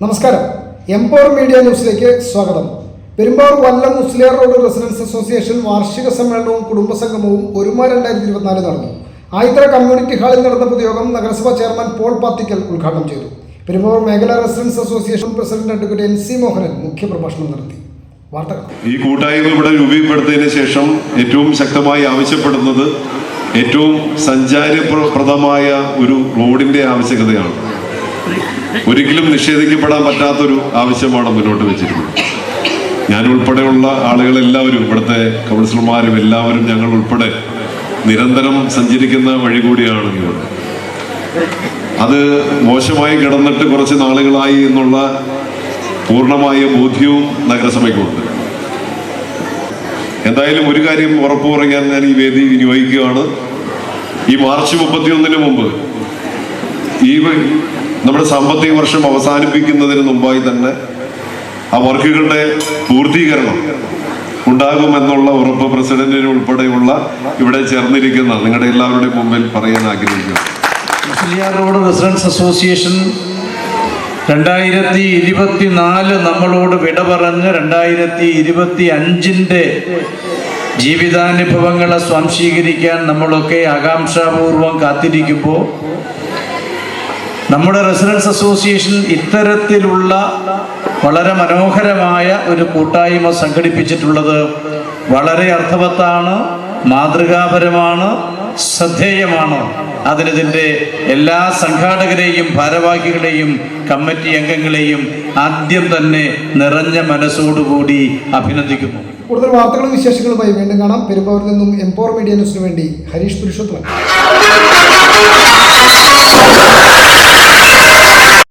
നമസ്കാരം. Empower media ന്യൂസിലേക്ക് സ്വാഗതം. Perumbavoor Vallam Musliyar road residents association വാർഷിക സമ്മേളനവും കുടുംബസംഗമവും ഒരുമ രണ്ടായിരത്തി ഇരുപത്തിനാല് നടന്നു. ആയിത്ര കമ്മ്യൂണിറ്റി ഹാളിൽ നടന്ന പൊതുയോഗം നഗരസഭാ ചെയർമാൻ പോൾ പാത്തിക്കൽ ഉദ്ഘാടനം ചെയ്തു. പെരുമ്പാവൂർ മേഖലാ residents association president advocate N C Mohanan മുഖ്യപ്രഭാഷണം നടത്തി. ഈ കൂട്ടായ്മ ഇവിടെ രൂപീകപ്പെടുത്തിയതിന് ശേഷം ഏറ്റവും ശക്തമായി ആവശ്യപ്പെടുന്നത് ഏറ്റവും സഞ്ചാരപ്രദമായ ഒരു റോഡിന്റെ ആവശ്യകതയാണ്. ഒരിക്കലും നിഷേധിക്കപ്പെടാൻ പറ്റാത്തൊരു ആവശ്യമാണ് മുന്നോട്ട് വെച്ചിരുന്നത് ഞാൻ ഉൾപ്പെടെയുള്ള ആളുകളെല്ലാവരും ഇവിടുത്തെ കൗൺസിലർമാരും എല്ലാവരും ഞങ്ങൾ ഉൾപ്പെടെ നിരന്തരം സഞ്ചരിക്കുന്ന വഴി കൂടിയാണ് ഇവിടെ അത് മോശമായി കിടന്നിട്ട് കുറച്ച് നാളുകളായി എന്നുള്ള പൂർണമായ ബോധ്യവും നഗരസഭയ്ക്കുണ്ട്. എന്തായാലും ഒരു കാര്യം ഉറപ്പു പറയാൻ ഞാൻ ഈ വേദി വിനിയോഗിക്കുകയാണ്. ഈ മാർച്ച് മുപ്പത്തിയൊന്നിന് മുമ്പ് ഈ നമ്മുടെ സാമ്പത്തിക വർഷം അവസാനിപ്പിക്കുന്നതിന് മുമ്പായി തന്നെ ആ വർക്കുകളുടെ പൂർത്തീകരണം ഉണ്ടാകുമെന്നുള്ള ഉറപ്പ് പ്രസിഡന്റിന് ഉൾപ്പെടെയുള്ള ഇവിടെ ചേർന്നിരിക്കുന്ന നിങ്ങളുടെ എല്ലാവരുടെയും മുമ്പിൽ പറയാൻ ആഗ്രഹിക്കുന്നു. റെസിഡൻസ് അസോസിയേഷൻ രണ്ടായിരത്തി ഇരുപത്തി നാല് നമ്മളോട് വിട പറഞ്ഞ് രണ്ടായിരത്തി ഇരുപത്തി അഞ്ചിന്റെ ജീവിതാനുഭവങ്ങളെ സ്വാംശീകരിക്കാൻ നമ്മളൊക്കെ ആകാംക്ഷാപൂർവം കാത്തിരിക്കുമ്പോൾ നമ്മുടെ റെസിഡൻസ് അസോസിയേഷൻ ഇത്തരത്തിലുള്ള വളരെ മനോഹരമായ ഒരു കൂട്ടായ്മ സംഘടിപ്പിച്ചിട്ടുള്ളത് വളരെ അർത്ഥവത്താണ് മാതൃകാപരമാണ് ശ്രദ്ധേയമാണ്. അതിനിതിന്റെ എല്ലാ സംഘാടകരെയും ഭാരവാഹികളെയും കമ്മിറ്റി അംഗങ്ങളെയും ആദ്യം തന്നെ നിറഞ്ഞ മനസ്സോടുകൂടി അഭിനന്ദിക്കുന്നു. കൂടുതൽ വാർത്തകളും വിശേഷങ്ങളുമായി വീണ്ടും കാണാം. പെരുമ്പാവൂരിൽ നിന്നും എംപവർ മീഡിയ ന്യൂസിന് വേണ്ടി ഹരീഷ് പുരുഷോത്തമൻ.